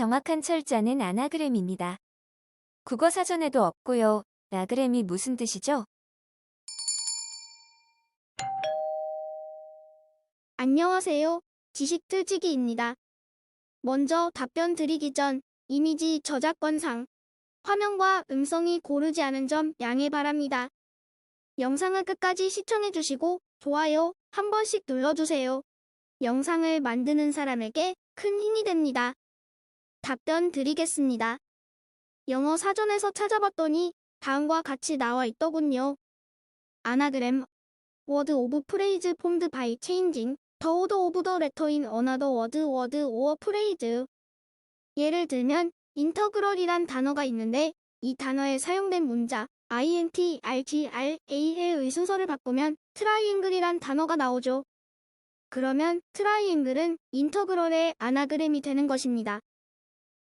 정확한 철자는 아나그램입니다. 국어 사전에도 없고요. 나그램이 무슨 뜻이죠? 안녕하세요. 지식틀치기입니다. 먼저 답변 드리기 전 이미지 저작권상 화면과 음성이 고르지 않은 점 양해 바랍니다. 영상을 끝까지 시청해주시고 좋아요 한 번씩 눌러주세요. 영상을 만드는 사람에게 큰 힘이 됩니다. 답변 드리겠습니다. 영어 사전에서 찾아봤더니 다음과 같이 나와 있더군요. 아나그램 of phrase formed by changing the order of the letter in another word, word or phrase. 예를 들면 인터그럴이란 단어가 있는데 이 단어에 사용된 문자 int, rg, ra의 순서를 바꾸면 트라이앵글이란 단어가 나오죠. 그러면 트라이앵글은 인터그럴의 아나그램이 되는 것입니다.